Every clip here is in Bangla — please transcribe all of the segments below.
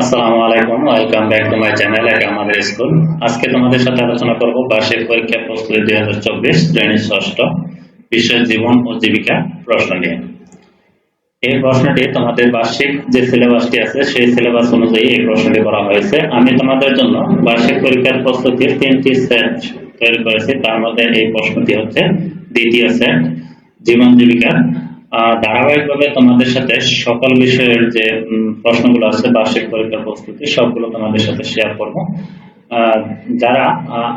আসসালামু আলাইকুম, welcome back to my channel এটা আমাদের স্কুল। আজকে তোমাদের সাথে আলোচনা করব বার্ষিক পরীক্ষা প্রস্তুতি দুই হাজার চব্বিশ শ্রেণি ষষ্ঠ বিশ্বের জীবন ও জীবিকা প্রশ্ন নিয়ে। এই প্রশ্নটি তোমাদের বার্ষিক যে সিলেবাসটি আছে, সেই সিলেবাস অনুযায়ী এই প্রশ্নটি করা হয়েছে। আমি তোমাদের জন্য বার্ষিক পরীক্ষার প্রস্তুতির তিনটি সেট তৈরি করেছি। তার মধ্যে এই প্রশ্নটি হচ্ছে দ্বিতীয় সেট, জীবন, জীবিকা। ধারাবাহিকভাবে তোমাদের সাথে সকল বিষয়ের যে প্রশ্নগুলো আছে, বার্ষিক পরীক্ষার প্রস্তুতি, সবগুলো তোমাদের সাথে শেয়ার করব। যারা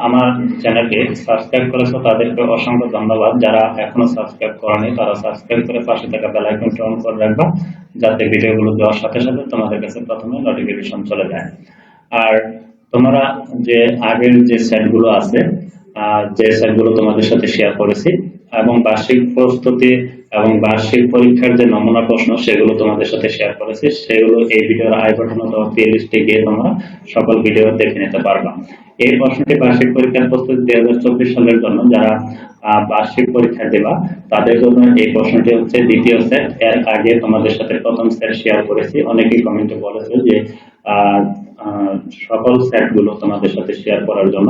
আমার চ্যানেলকে সাবস্ক্রাইব করেছ, তাদেরকে অসংখ্য ধন্যবাদ। যারা এখনও সাবস্ক্রাইব করেনি, তারা সাবস্ক্রাইব করে পাশে থাকা বেল আইকনটি অন করে রাখবা, যাতে ভিডিওগুলো দেওয়ার সাথে সাথে তোমাদের কাছে প্রথমে নোটিফিকেশন চলে যায়। আর তোমরা যে আগের যে সেটগুলো আছে যে সেটগুলো তোমাদের সাথে শেয়ার করেছি এবং বার্ষিক প্রস্তুতি এবং বার্ষিক পরীক্ষার যে নমুনা প্রশ্ন, সেগুলো তোমাদের সাথে শেয়ার করেছি। সেগুলো এই ভিডিওর আই বাটন অথবা প্লে লিস্টে গিয়ে তোমরা সকল ভিডিও দেখে নিতে পারবা। এই প্রশ্নটি বার্ষিক পরীক্ষার প্রস্তুতি দুই হাজার চব্বিশ সালের জন্য যারা বার্ষিক পরীক্ষা দেবা, তাদের জন্য এই প্রশ্নটি হচ্ছে দ্বিতীয় সেট এর আগে তোমাদের সাথে প্রথম সেট শেয়ার করেছি। অনেকেই কমেন্টে বলেছে যে সকল সেটগুলো তোমাদের সাথে শেয়ার করার জন্য।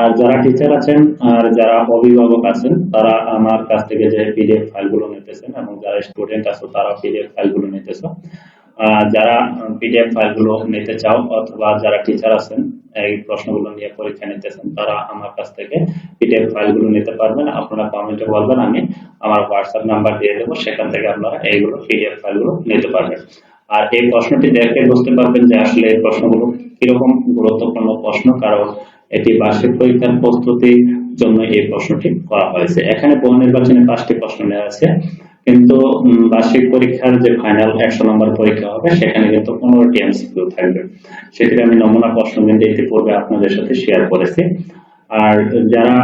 আর যারা টিচার আছেন আর যারা অভিভাবক আছেন, তারা আমার কাছ থেকে যে পিডিএফ ফাইলগুলো নিতেছেন এবং যারা স্টুডেন্ট আছে তারা পিডিএফ ফাইলগুলো নিতেছ। যারা পিডিএফ ফাইলগুলো নিতে চাও অথবা যারা টিচার আছেন, এই প্রশ্নগুলো নিয়ে পরীক্ষা নিতেছেন, তারা আমার কাছ থেকে পিডিএফ ফাইলগুলো নিতে পারবেন। আপনারা কমেন্টে বলবেন, আমি আমার হোয়াটসঅ্যাপ নাম্বার দিয়ে দেবো, সেখান থেকে আপনারা এইগুলো পিডিএফ ফাইলগুলো নিতে পারবেন। আর এই প্রশ্নটি দেখে বুঝতে পারবেন যে আসলে এই প্রশ্নগুলো কীরকম গুরুত্বপূর্ণ প্রশ্ন, কারণ এটি বার্ষিক পরীক্ষার প্রস্তুতির জন্য এই প্রশ্নটি করা হয়েছে। এখানে বহু নির্বাচনে পাঁচটি প্রশ্ন নেওয়া আছে, কিন্তু বার্ষিক পরীক্ষার যে ফাইনাল একশো নম্বর পরীক্ষা হবে, সেখানে কিন্তু পনেরোটি এমসিকিউ থাকবে। সেটি আমি নমুনা প্রশ্ন কিন্তু ইতিপূর্বে আপনাদের সাথে শেয়ার করেছি। আর যারা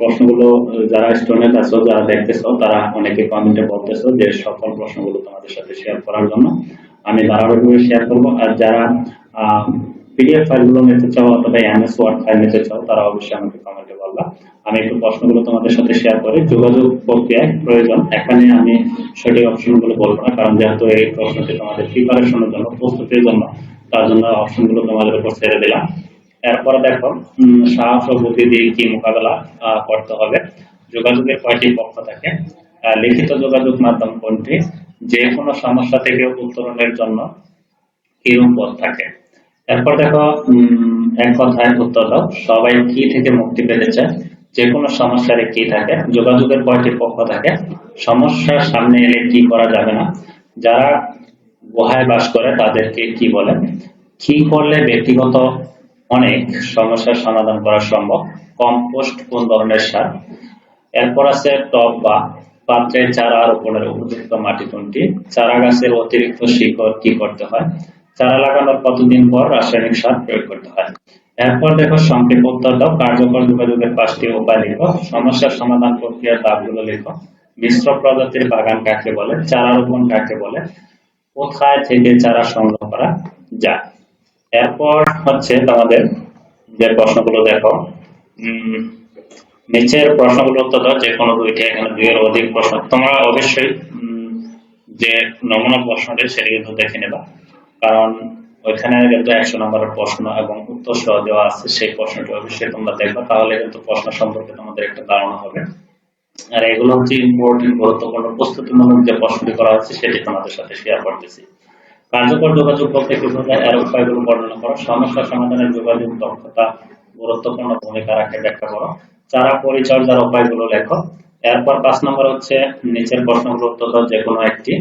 প্রশ্নগুলো, যারা স্টুডেন্ট আছো, যারা দেখতেছো, তারা অনেকে কমেন্টে বলতেছো যে সকল প্রশ্নগুলো তোমাদের সাথে শেয়ার করার জন্য। আমি ধারাবাহিকভাবে শেয়ার করব। আর যারা পিডিএফ ফাইলগুলো নিতে চাও অথবা এমএস ওয়ার্ড ফাইল নিতে চাও, তারা অবশ্যই আমাকে কমেন্টে বলবা। আমি একটু প্রশ্নগুলো তোমাদের সাথে শেয়ার করি। যোগাযোগ প্রক্রিয়ায় প্রয়োজন। এখানে আমি সঠিক অপশনগুলো বলব না, কারণ যেহেতু এই প্রশ্নটি তোমাদের প্রিপারেশনের জন্য, প্রস্তুতির জন্য, তার জন্য অপশনগুলো তোমাদের উপর ছেড়ে দিলাম। এরপরে দেখো সাহস ও বুদ্ধি দিয়ে কি মোকাবেলা করতে হবে। যোগাযোগের কয়টি পক্ষ থাকে? লিখিত যোগাযোগ মাধ্যম কোনটি? যে কোনো সমস্যা থেকে উত্তরণের জন্য কিরম পথ থাকে? এরপর দেখো এক কথায় উত্তর দাও। সবাই কি থেকে মুক্তি পেতে চায় যে কোনো সমস্যারে কি থাকে? যোগাযোগের কয়টি পক্ষ থাকে? সমস্যার সামনে এলে কি করা যাবে না? যারা গুহায় বাস করে তাদেরকে কি বলে? কি করলে ব্যক্তিগত অনেক সমস্যার সমাধান করা সম্ভব? কম্পোস্ট কোন ধরনের সার? এরপর আছে টব বা পাত্রে চারা রোপণের উপযুক্ত মাটি কোনটি? চারা গাছের অতিরিক্ত শিকড় কি করতে হয়? চারা লাগানোর কতদিন পর রাসায়নিক সার প্রয়োগ করতে হয়? এরপর দেখো সংক্ষেপ উত্তর দাও। কার্যকর যোগাযোগের পাঁচটি উপায় লিখো। সমস্যার সমাধান প্রক্রিয়ার ধাপগুলো লিখো। মিশ্র প্রজাতির বাগান কাকে বলে? চারা রোপণ কাকে বলে? কোথায় থেকে চারা সংগ্রহ করা যায়? এরপর হচ্ছে তোমাদের যে প্রশ্নগুলো দেখো উম, নিচের প্রশ্নগুলো উত্তর দাও, যে কোনো দুইটি, এখানে দুইয়ের অধিক প্রশ্ন। তোমরা অবশ্যই যে নমুনা প্রশ্নটি সেটি কিন্তু দেখে নেবা। কারণ ওইখানে কিন্তু একশো নম্বরের প্রশ্ন এবং উত্তর সহ দেওয়া আছে, সেই প্রশ্নটি অবশ্যই তোমরা দেখবা। তাহলে কিন্তু প্রশ্ন সম্পর্কে তোমাদের একটা ধারণা হবে। আর এগুলো হচ্ছে ইম্পর্টেন্ট, গুরুত্বপূর্ণ, প্রস্তুতিমূলক যে প্রশ্নটি করা হচ্ছে সেটি তোমাদের সাথে শেয়ার করতেছি। কার্যকর যোগাযোগ বলতে কি বোঝায়? এর উপায়গুলো বর্ণনা করো। সমস্যা, সমাধানের যোগাযোগ দক্ষতা, গুরুত্বপূর্ণ ভূমিকা রাখে ব্যাখ্যা করো। চারা পরিচর্যার উপায়গুলো লেখো। এরপর পাঁচ নম্বর হচ্ছে নিচের প্রশ্নগুলো উত্তর দাও যে কোনো একটি।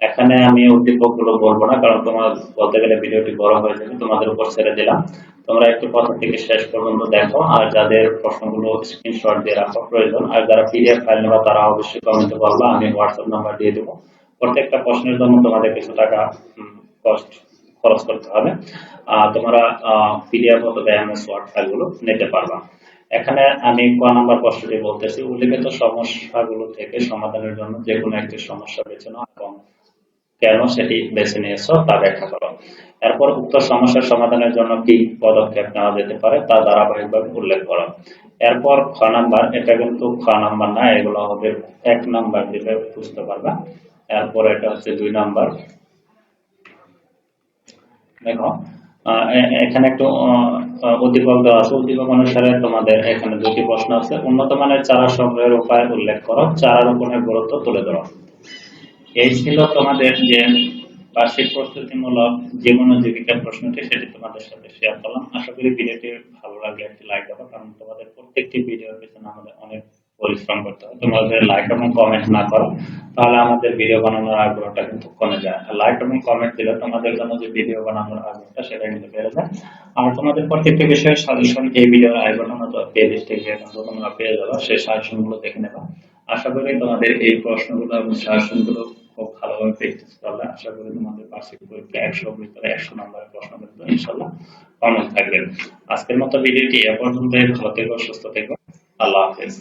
এখানে আমি উদ্দীপকগুলো বলব না, কারণ তোমার বলতে গেলে ভিডিওটি বড় হয়ে যাবে, তোমাদের উপর ছেড়ে দিলাম। তোমরা একটু প্রথম থেকে শেষ পর্যন্ত দেখো, আর যাদের প্রশ্নগুলো স্ক্রিনশট দিয়ে রাখো, প্রয়োজন। আর যারা পিডিএফ ফাইল নেবা, তারা অবশ্যই কমেন্টে বলবা, আমি হোয়াটসঅ্যাপ নাম্বার দিয়ে দেবো। প্রত্যেকটা প্রশ্নের জন্য তোমাদের কিছু টাকা কস্ট খরচ করতে হবে। তোমরা পিডিএফ অথবা এমএস ওয়ার্ড ফাইলগুলো নিতে পারবা। এখানে আমি ক নাম্বার প্রশ্নটি বলতেছি, উল্লেখিত সমস্যাগুলো থেকে সমাধানের জন্য যে কোনো একটি সমস্যা বেছে নাও এবং কেন সেটি বেছে নিয়েছো তা ব্যাখ্যা করো। এরপর উক্ত সমস্যার সমাধানের জন্য কি পদক্ষেপ নেওয়া যেতে পারে তা ধারাবাহিকভাবে উল্লেখ করো। এরপর খ নাম্বার, এটা কিন্তু খ নাম্বার না, এগুলো হবে এক নাম্বার দিলে বুঝতে পারবা। এরপর এটা হচ্ছে দুই নাম্বার। দেখো এখানে একটু উদ্দীপক দেওয়া আছে। উদ্দীপক অনুসারে তোমাদের এখানে দুটি প্রশ্ন আছে। উন্নত মানের চারা সংগ্রহের উপায় উল্লেখ করো। চারা রোপণের গুরুত্ব তুলে ধরো। এই ছিল তোমাদের যে বার্ষিক প্রস্তুতিমূলক জীবন ও জীবিকার প্রশ্নটি, সেটি তোমাদের সাথে শেয়ার করলাম। আশা করি ভিডিওটি ভালো লাগলে একটি লাইক দেবো কারণ তোমাদের প্রত্যেকটি ভিডিওর পিছনে আমাদের অনেক পরিশ্রম করতে হয় তোমাদের লাইক এবং কমেন্ট না করো, তাহলে আমাদের ভিডিও বানানোর আগ্রহটা কিন্তু কমে যায়। আর লাইক এবং কমেন্ট দিলে তোমাদের জন্য যে ভিডিও বানানোর আগ্রহটা সেটা কিন্তু বেড়ে যায়। আর তোমাদের প্রত্যেকটি বিষয়ের সাজেশন এই ভিডিওর আই অথবা প্লে লিস্টে গিয়ে কিন্তু তোমরা পেয়ে যাবে, সেই সাজেশনগুলো দেখে নেবা। আশা করি তোমাদের এই প্রশ্নগুলো এবং সাজেশনগুলো খুব ভালোভাবে প্র্যাকটিস করলে আশা করি তোমাদের বার্ষিক পরীক্ষা একশো ভিতরে একশো নম্বরের প্রশ্ন কিন্তু ইনশাল্লাহ কমন থাকবে। আজকের মতো ভিডিওটি এ পর্যন্ত ভালো থেকো, সুস্থ থেকো। আল্লাহ হাফেজ।